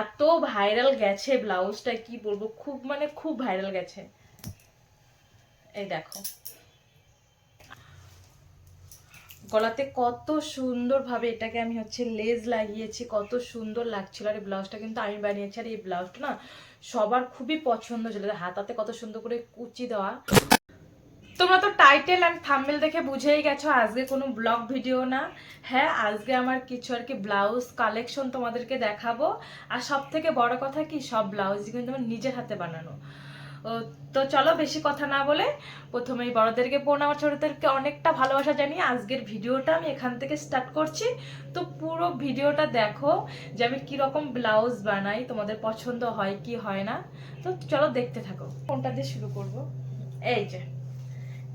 এত ভাইরাল গেছে ব্লাউজটা কি বলব? খুব মানে খুব ভাইরাল গেছে। এই দেখো। গলাতে কত সুন্দরভাবে এটাকে আমি হচ্ছে লেজ লাগিয়েছি, কত সুন্দর লাগছিল। আর এই ব্লাউজটা কিন্তু আমি বানিয়েছি। আর এই ব্লাউজটা না সবার খুবই পছন্দ ছিল। হাতাতে কত সুন্দর করে কুচি দেওয়া। তোমরা তো টাইটেল অ্যান্ড থাম্বেল দেখে বুঝেই গেছো, আজকে কোনো ব্লগ ভিডিও না। হ্যাঁ আজকে আমার কিছু আর কি ব্লাউজ কালেকশন তোমাদেরকে দেখাবো। আর সব থেকে বড় কথা কি, সব ব্লাউজ কিন্তু আমার নিজের হাতে বানানো। তো চলো বেশি কথা না বলে প্রথমেই বড়দেরকে আমার ছোটদেরকে অনেকটা ভালোবাসা জানিয়ে আজকের ভিডিওটা আমি এখান থেকে স্টার্ট করছি। তো পুরো ভিডিওটা দেখো যে আমি কীরকম ব্লাউজ বানাই, তোমাদের পছন্দ হয় কি হয় না। তো চলো দেখতে থাকো। কোনটা দিয়ে শুরু করব? এই যে।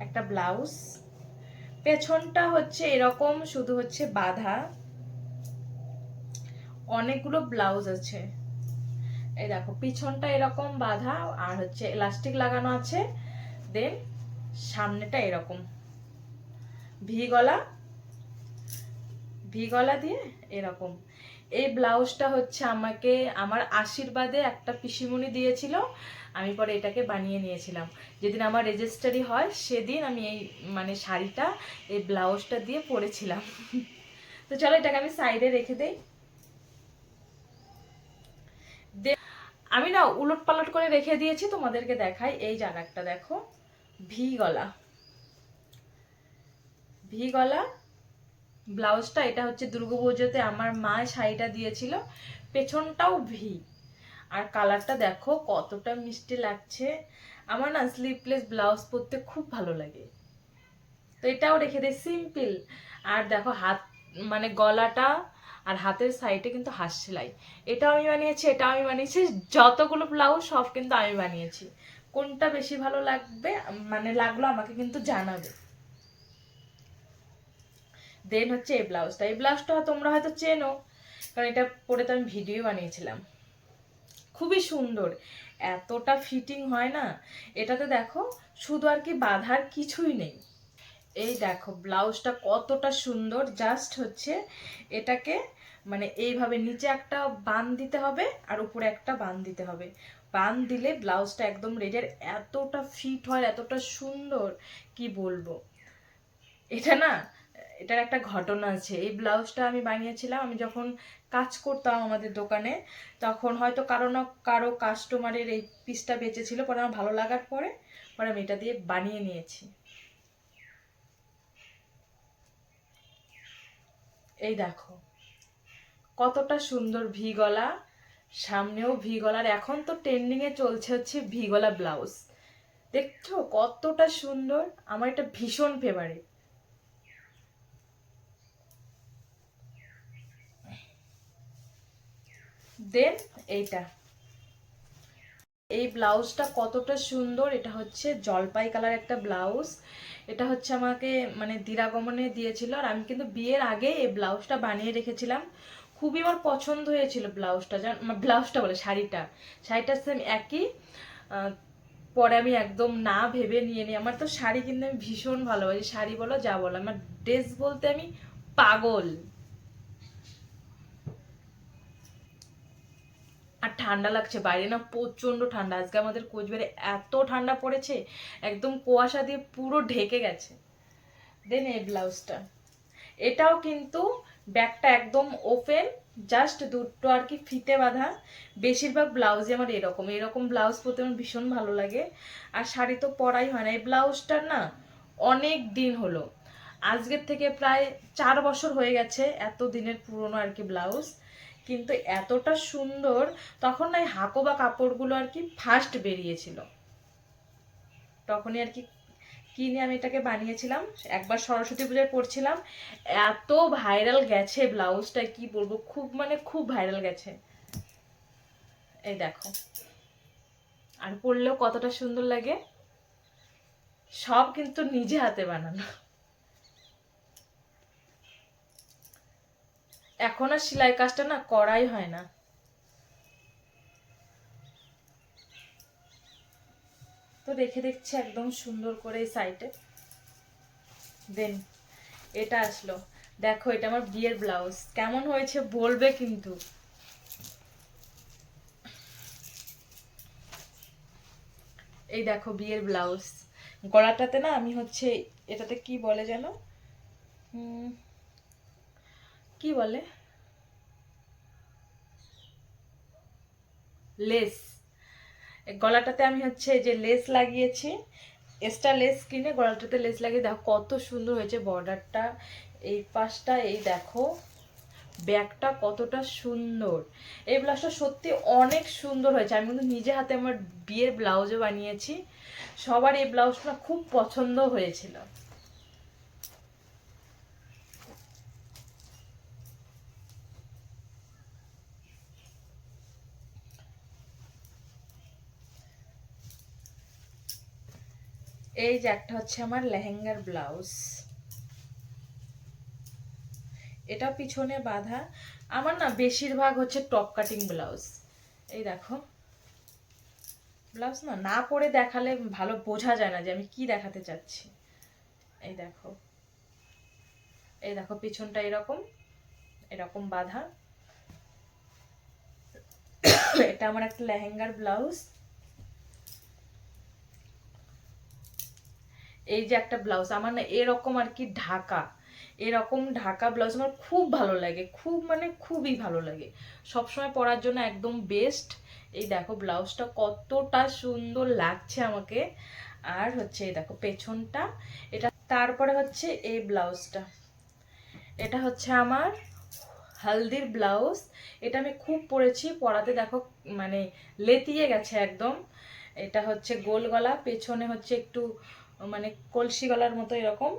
একটা ব্লাউজ। পেছনটা হচ্ছে এরকম, শুধু হচ্ছে বাঁধা। অনেকগুলো ব্লাউজ আছে। এই দেখো, পিছনটা এরকম বাঁধা আর হচ্ছে এলাস্টিক লাগানো আছে। দেন সামনেটা এরকম। ভি গলা। ভি গলা দিয়ে এরকম। এই ব্লাউজটা হচ্ছে আমাকে, আমার আশীর্বাদে একটা পিসিমণি দিয়েছিল। আমি পরে এটাকে বানিয়ে নিয়েছিলাম। যেদিন আমার রেজিস্টারি হয়, সেদিন আমি এই মানে শাড়িটা, এই ব্লাউজটা দিয়ে পরেছিলাম। তো চলো এটাকে আমি সাইডে রেখে দেই। আমি না উলট পালট করে রেখে দিয়েছি, তোমাদেরকে দেখাই। এই জায়গাটা দেখো, ভি গলা। ভি গলা। ব্লাউজটা, এটা হচ্ছে দুর্গাপুজোতে আমার মা শাড়িটা দিয়েছিল। পেছনটাও ভি। আর কালারটা দেখো, কতটা মিষ্টি লাগছে। আমার না স্লিভলেস ব্লাউজ পরতে খুব ভালো লাগে। তো এটাও রেখে দেয় সিম্পল আর দেখো হাত মানে গলাটা আর হাতের সাইডে কিন্তু হাত সেলাই। এটাও আমি বানিয়েছি এটা আমি বানিয়েছি, যতগুলো ব্লাউজ সব কিন্তু আমি বানিয়েছি। কোনটা বেশি ভালো লাগবে মানে লাগল আমাকে কিন্তু জানাবে। দেন হচ্ছে এই ব্লাউজটা এই ব্লাউজটা তোমরা হয়তো চেনো, কারণ এটা পরে তো আমি ভিডিও বানিয়েছিলাম। খুবই সুন্দর। এতটা ফিটিং হয় না? এটাতে দেখো, শুধু আর কি বাঁধার কিছুই নেই। এই দেখো ব্লাউজটা কতটা সুন্দর। জাস্ট হচ্ছে এটাকে মানে এইভাবে নিচে একটা বান দিতে হবে আর উপরে একটা বান দিতে হবে। বান দিলে ব্লাউজটা একদম রেডি আর এতটা ফিট হয়, এতটা সুন্দর, কি বলব? এটা না, এটার একটা ঘটনা আছে। এই ব্লাউজটা আমি বানিয়েছিলাম, আমি যখন কাজ করতাম আমাদের দোকানে। তখন হয়তো কারও না কারও কাস্টমারের এই পিসটা বেঁচেছিল, পরে আমার ভালো লাগার পরে পরে আমি এটা দিয়ে বানিয়ে নিয়েছি। এই দেখো, কতটা সুন্দর ভি গলা, সামনেও ভি গলার এখন তো ট্রেন্ডিংয়ে চলছে হচ্ছে ভি গলা ব্লাউজ দেখছ কতটা সুন্দর? আমার এটা ভীষণ ফেভারিট দেন এইটা। এই ব্লাউজটা কতটা সুন্দর, এটা হচ্ছে জলপাই কালার একটা ব্লাউজ। এটা হচ্ছে আমাকে মানে দিরাগমনে দিয়েছিল আর আমি কিন্তু বিয়ের আগে এই ব্লাউজটা বানিয়ে রেখেছিলাম। খুবই আমার পছন্দ হয়েছিল ব্লাউজটা ব্লাউজটা বলে, শাড়িটা। শাড়িটা সেম একই পরে আমি একদম না ভেবে নিয়ে নিই। আমার তো শাড়ি কিন্তু আমি ভীষণ ভালোবাসি। শাড়ি বলো, যা বলো, আমার ড্রেস বলতে আমি পাগল। আর ঠান্ডা লাগছে, বাইরে না প্রচণ্ড ঠান্ডা। আজকে আমাদের কোচবিহারে এত ঠান্ডা পড়েছে, একদম কুয়াশা দিয়ে পুরো ঢেকে গেছে। দেন এই ব্লাউজটা। এটাও কিন্তু ব্যাগটা একদম ওপেন জাস্ট দুটো আর কি ফিতে বাঁধা। বেশিরভাগ ব্লাউজই আমার এরকম। এরকম ব্লাউজ পরতে আমার ভীষণ ভালো লাগে। আর শাড়ি তো পরাই হয় না। এই ব্লাউজটা না অনেক দিন হলো। আজকের থেকে প্রায় চার বছর হয়ে গেছে এত দিনের পুরনো আর কি ব্লাউজ। কিন্তু এতটা সুন্দর, তখন না এই হাকো বা কাপড়গুলো আর কি ফার্স্ট বেরিয়েছিল। তখনই আর কি কিনে আমি এটাকে বানিয়েছিলাম, একবার সরস্বতী পূজায় পরছিলাম, এত ভাইরাল গেছে ব্লাউজটা, কি বলব, খুব মানে খুব ভাইরাল গেছে। এই দেখো। আর পরলেও কতটা সুন্দর লাগে, সব কিন্তু নিজে হাতে বানানো। এখন আর সেলাই কাজটা না করাই হয় না। তো রেখে দেখছি একদম সুন্দর করে এই সাইডে দেন এটা আসলো। দেখো, এটা আমার বিয়ের ব্লাউজ কেমন হয়েছে বলবে কিন্তু। এই দেখো বিয়ের ব্লাউজ গলাটাতে না আমি হচ্ছে, এটাতে কি বলে যেন? কি বলে? লেস। গলাটাতে আমি হচ্ছে যে লেস লাগিয়েছি, এক্সট্রা লেস কিনে গলাটাতে লেস লাগিয়ে দেখো কত সুন্দর হয়েছে বর্ডারটা। এই পাশটা, এই দেখো, ব্যাগটা কতটা সুন্দর। এই ব্লাউজটা সত্যি অনেক সুন্দর হয়েছে। আমি কিন্তু নিজে হাতে আমার বিয়ের ব্লাউজও বানিয়েছি। সবার এই ব্লাউজটা খুব পছন্দ হয়েছিল। এই যে একটা হচ্ছে আমার লেহেঙ্গার ব্লাউজ। এটা পিছনে বাঁধা। আমার না বেশিরভাগ হচ্ছে টপ কাটিং ব্লাউজ। এই দেখো। ব্লাউজ না না পরে দেখালে ভালো বোঝা যায় না যে আমি কি দেখাতে চাচ্ছি। এই দেখো। এই দেখো, পিছনটা এরকম এরকম বাঁধা। এটা আমার একটা লেহেঙ্গার ব্লাউজ। এই যে একটা ব্লাউজ, আমার না এরকম আর কি ঢাকা, এরকম ঢাকা ব্লাউজ আমার খুব ভালো লাগে, খুব মানে খুবই ভালো লাগে। সবসময় পরার জন্য একদম বেস্ট এই দেখো ব্লাউজটা কতটা সুন্দর লাগছে আমাকে। আর হচ্ছে এই দেখো পেছনটা, এটা তারপরে হচ্ছে এই ব্লাউজটা। এটা হচ্ছে আমার হালদির ব্লাউজ। এটা আমি খুব পরেছি, পরাতে দেখো মানে লেতিয়ে গেছে একদম। এটা হচ্ছে গোল গলা, পেছনে হচ্ছে একটু মানে কলসি গলার মতো এরকম।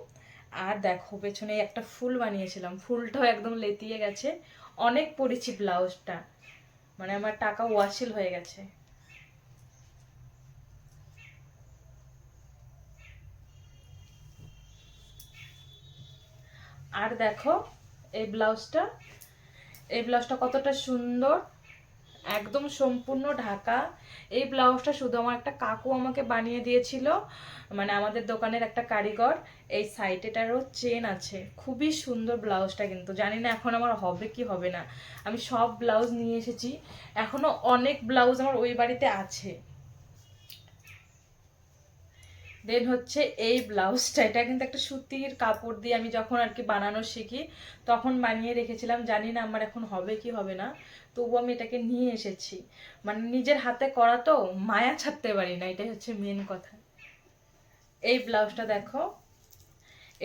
আর দেখো পেছনে একটা ফুল বানিয়েছিলাম। ফুলটাও একদম লেতিয়ে গেছে। অনেক পরেছি ব্লাউজটা। মানে আমার টাকা ওয়াশিল হয়ে গেছে। আর দেখো, এই ব্লাউজটা এই ব্লাউজটা কতটা সুন্দর। একদম সম্পূর্ণ ঢাকা। এই ব্লাউজটা শুধু আমার একটা কাকু আমাকে বানিয়ে দিয়েছিল। মানে আমাদের দোকানের একটা কারিগর। এই সাইটেটারও চেন আছে। খুবই সুন্দর ব্লাউজটা কিন্তু। জানি না এখন আমার হবে কি হবে না। আমি সব ব্লাউজ নিয়ে এসেছি। এখনও অনেক ব্লাউজ আমার ওই বাড়িতে আছে। দেন হচ্ছে এই ব্লাউজটা, এটা কিন্তু একটা সুতির কাপড় দিয়ে আমি যখন আর কি বানানো শিখি, তখন বানিয়ে রেখেছিলাম। জানি না আমার এখন হবে কি হবে না তবু আমি এটাকে নিয়ে এসেছি। মানে নিজের হাতে করা তো মায়া ছাড়তে পারি না, এটাই হচ্ছে মেন কথা। এই ব্লাউজটা দেখো,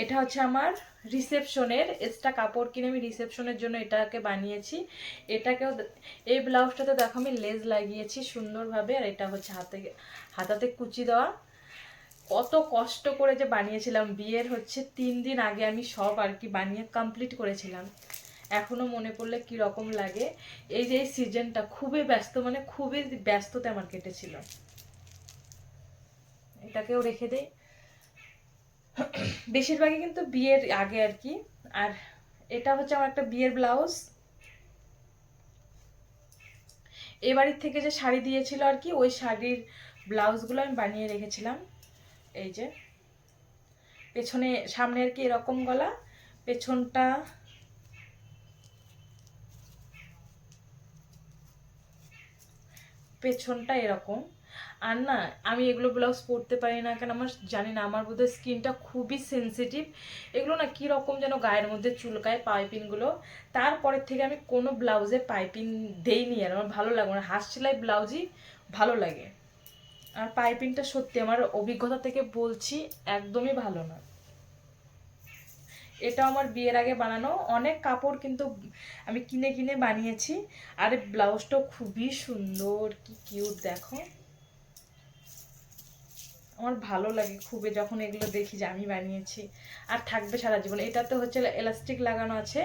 এটা হচ্ছে আমার রিসেপশনের এক্সট্রা কাপড় কিনে আমি রিসেপশনের জন্য এটাকে বানিয়েছি। এটাকেও এই ব্লাউজটাতে দেখো আমি লেজ লাগিয়েছি সুন্দরভাবে, আর এটা হচ্ছে হাতে, হাতাতে কুচি দেওয়া। কত কষ্ট করে যে বানিয়েছিলাম। বিয়ের হচ্ছে তিন দিন আগে আমি সব আর কি বানিয়ে কমপ্লিট করেছিলাম। এখনও মনে পড়লে কি রকম লাগে? এই যে এই সিজনটা খুবই ব্যস্ত মানে খুবই ব্যস্ততে আমার কেটেছিল। এটাকেও রেখে দেই। বেশিরভাগই কিন্তু বিয়ের আগে আর কি। আর এটা হচ্ছে আমার একটা বিয়ের ব্লাউজ এ বাড়ির থেকে যে শাড়ি দিয়েছিল আর কি, ওই শাড়ির ব্লাউজগুলো আমি বানিয়ে রেখেছিলাম। এই যে, পেছনে সামনে আর কি এরকম গলা? পেছনটা পেছনটা এরকম। আর না, আমি এগুলো ব্লাউজ পরতে পারি না কেন আমার জানি না, আমার বোধহয় স্কিনটা খুবই সেনসিটিভ এগুলো না কী রকম যেন গায়ের মধ্যে চুলকায় পাইপিনগুলো তারপরের থেকে আমি কোনো ব্লাউজে পাইপিং দেইনি আর, আমার ভালো লাগে না। হাঁস সেলাই ব্লাউজই ভালো লাগে। আর পাইপিংটা সত্যি আমার অভিজ্ঞতা থেকে বলছি একদমই ভালো না। এটা আমার বিয়ের আগে বানানো, অনেক কাপড় কিন্তু আমি কিনে কিনে বানিয়েছি। আর এই ব্লাউজটাও খুবই সুন্দর, কি কিউট দেখো। আমার ভালো লাগে খুবই যখন এগুলো দেখি যে আমি বানিয়েছি। আর থাকবে সারা জীবন। এটাতে হচ্ছে এলাস্টিক লাগানো আছে।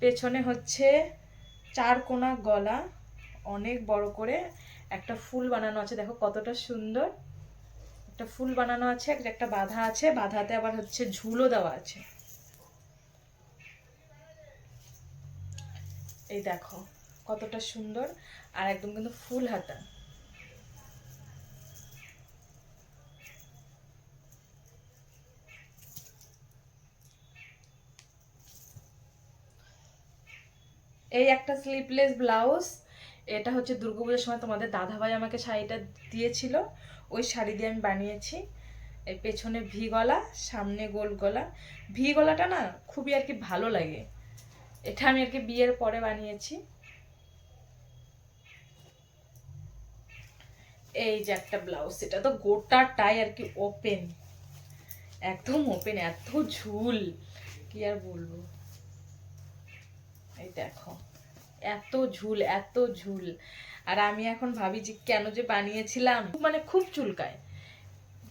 পেছনে হচ্ছে চার কোনা গলা, অনেক বড় করে। একটা ফুল বানানো আছে, দেখো কতটা সুন্দর। একটা ফুল বানানো আছে একটা বাধা আছে, বাধাতে আবার হচ্ছে ঝুলো দেওয়া আছে। এই দেখো কতটা সুন্দর, আর একদম কিন্তু ফুল হাতা। এই একটা স্লিপলেস ব্লাউজ এটা হচ্ছে দুর্গাপুজোর সময় তোমাদের দাদাভাই আমাকে শাড়িটা দিয়েছিল। ওই শাড়ি দিয়ে আমি বানিয়েছি। এই পেছনে ভি গলা, সামনে গোল গলা। ভি গলাটা না খুবই আর কি ভালো লাগে। এটা আমি আর কি বিয়ের পরে বানিয়েছি। এই যে একটা ব্লাউজ, এটা তো গোটাটাই আর কি ওপেন একদম ওপেন এত ঝুল। কি আর বলব? এই দেখো। এত ঝুল এত ঝুল। আর আমি এখন ভাবি যে কেন যে বানিয়েছিলাম। মানে খুব চুলকায়।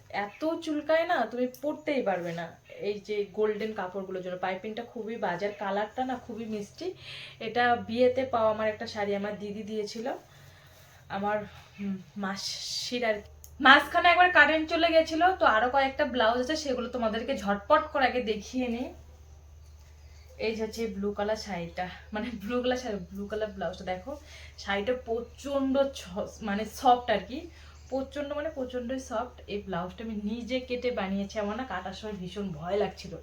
এত চুলকায় না, তুমি পরতেই পারবে না। এই যে গোল্ডেন কাপড়গুলোর জন্য, পাইপিংটা খুবই বাজার কালারটা না খুবই মিষ্টি। এটা বিয়েতে পাওয়া আমার একটা শাড়ি আমার দিদি দিয়েছিল। আমার মাসির আর। মাঝখানে একবার কারেন্ট চলে গেছিল, তো আরও কয়েকটা ব্লাউজ আছে, সেগুলো তোমাদেরকে ঝটপট করে আগে দেখিয়ে নিই। এই হচ্ছে ব্লু কালার শাড়িটা মানে blue colour sari blue colour ব্লাউজটা দেখো। শাড়িটা প্রচণ্ড মানে সফট আর কি। প্রচণ্ড মানে প্রচণ্ডই সফট এই ব্লাউজটা আমি নিজে কেটে বানিয়েছি। আমার না কাটার সময় ভীষণ ভয় লাগছিল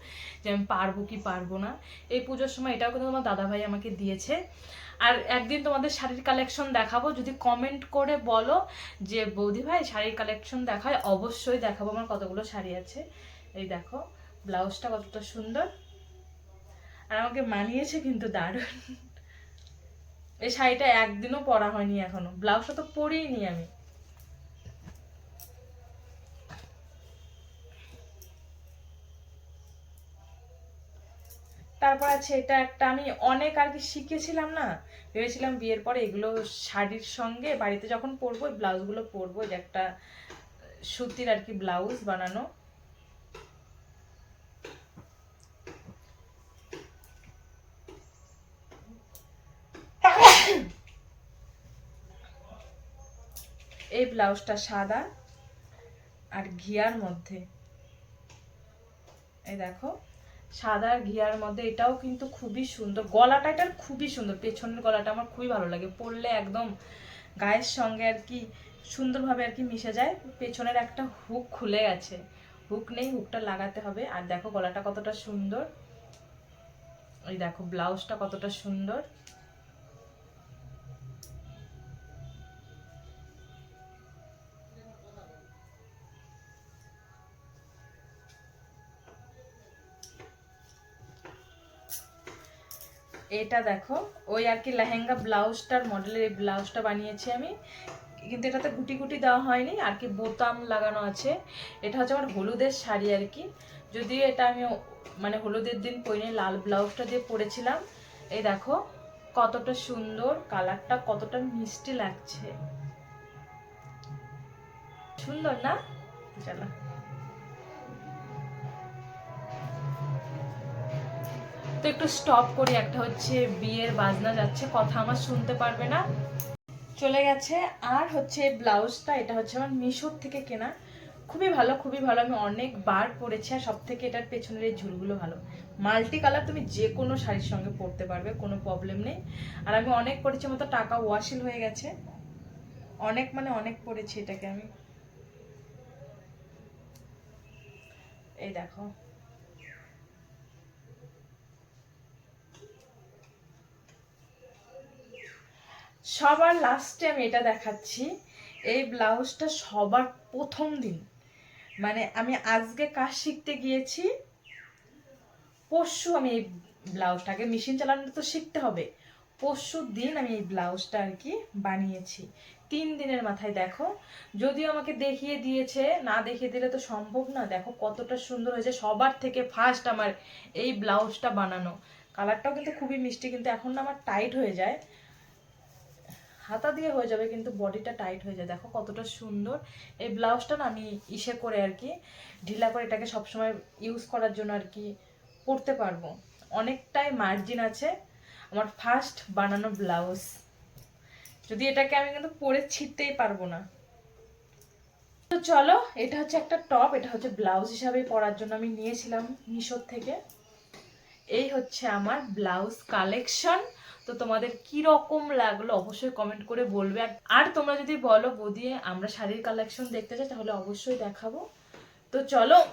যে আমি পারব কি পারব না। এই পুজোর সময় এটাও কিন্তু আমার দাদাভাই আমাকে দিয়েছে। আর একদিন তোমাদের শাড়ির কালেকশন দেখাবো। যদি কমেন্ট করে বলো যে, বৌদি ভাই, শাড়ির কালেকশন দেখায়? অবশ্যই দেখাবো। আমার কতগুলো শাড়ি আছে। এই দেখো ব্লাউজটা কতটা সুন্দর। আর আমাকে মানিয়েছে কিন্তু দারুণ। এই শাড়িটা একদিনও পরা হয়নি এখনও। ব্লাউজটা তো পরিই নি আমি। তারপর আছে এটা একটা আমি অনেক আর কি শিখেছিলাম না, ভেবেছিলাম বিয়ের পরে এগুলো শাড়ির সঙ্গে বাড়িতে যখন পরবো ব্লাউজগুলো পরবো যে একটা সুতির আর কি ব্লাউজ বানানো। এই ব্লাউজটা সাদা আর ঘিয়ার মধ্যে। এই দেখো, সাদা আর ঘিয়ার মধ্যে, এটাও কিন্তু খুবই সুন্দর। গলাটা এটার খুবই সুন্দর, পেছনের গলাটা আমার খুবই ভালো লাগে। পরলে একদম গায়ের সঙ্গে আর কি সুন্দরভাবে আর কি মিশে যায়। পেছনের একটা হুক খুলে গেছে। হুক নেই হুকটা লাগাতে হবে। আর দেখো গলাটা কতটা সুন্দর। এই দেখো, ব্লাউজটা কতটা সুন্দর। এটা দেখো, ওই আর কি লেহেঙ্গা ব্লাউজটার মডেলের এই ব্লাউজটা বানিয়েছি আমি। কিন্তু এটাতে গুটি গুটি দেওয়া হয়নি, আর কি বোতাম লাগানো আছে। এটা হচ্ছে আমার হলুদের শাড়ি আর কি। যদিও এটা আমি মানে হলুদের দিন পরিনি, লাল ব্লাউজটা দিয়ে পরেছিলাম। এই দেখো, কতটা সুন্দর, কালারটা কতটা মিষ্টি লাগছে। সুন্দর না? চলো। তো একটু স্টপ করি, একটা হচ্ছে বিয়ের বাজনা যাচ্ছে, কথা আমার শুনতে পারবে না। চলে গেছে, আর হচ্ছে ব্লাউজটা, এটা হচ্ছে আমার মিশোর থেকে কেনা। খুবই ভালো খুবই ভালো, আমি অনেকবার পরেছি আর সব থেকে এটার পেছনের এই ঝুলগুলো ভালো। মাল্টি কালার তুমি যে কোনো শাড়ির সঙ্গে পরতে পারবে, কোনো প্রবলেম নেই। আর আমি অনেক পরেছি মতো টাকা ওয়াশিল হয়ে গেছে। অনেক মানে অনেক পরেছি এটাকে আমি। এই দেখো। সবার লাস্টে আমি এটা দেখাচ্ছি। এই ব্লাউজটা সবার প্রথম দিন। মানে আমি আজকে কাজ শিখতে গিয়েছি, পরশু আমি এই ব্লাউজটাকে মেশিন চালানো তো শিখতে হবে। পরশু দিন আমি এই ব্লাউজটা আর কি বানিয়েছি। তিন দিনের মাথায় দেখো, যদিও আমাকে দেখিয়ে দিয়েছে, না দেখিয়ে দিলে তো সম্ভব না। দেখো কতটা সুন্দর হয়েছে, সবার থেকে ফার্স্ট আমার এই ব্লাউজটা বানানো। কালারটাও কিন্তু খুবই মিষ্টি, কিন্তু এখন আমার টাইট হয়ে যায়। হাতা দিয়ে হয়ে যাবে, কিন্তু বডিটা টাইট হয়ে যায়। দেখো কতটা সুন্দর। এই ব্লাউজটা না আমি ইসে করে আর কি, ঢিলা করে এটাকে সবসময় ইউজ করার জন্য আর কি পরতে পারব। অনেকটাই মার্জিন আছে আমার ফার্স্ট বানানো ব্লাউজ। যদি এটাকে আমি কিন্তু পরে ছিটতেই পারব না। তো চলো, এটা হচ্ছে একটা টপ এটা হচ্ছে ব্লাউজ হিসাবে পরার জন্য আমি নিয়েছিলাম মিশোর থেকে। এই হচ্ছে আমার ব্লাউজ কালেকশন তো তোমাদের কি রকম লাগল অবশ্যই কমেন্ট করে বলবে। আর- তোমরা যদি বলো বৌদি, আমরা শাড়ির কালেকশন দেখতে চাই, তাহলে অবশ্যই দেখাবো। তো চলো,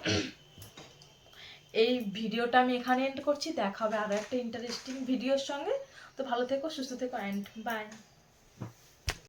এই ভিডিওটা আমি এখানে এন্ড করছি। দেখাবে আরও একটা ইন্টারেস্টিং ভিডিওর সঙ্গে। তো ভালো থেকো, সুস্থ থেকো অ্যান্ড বাই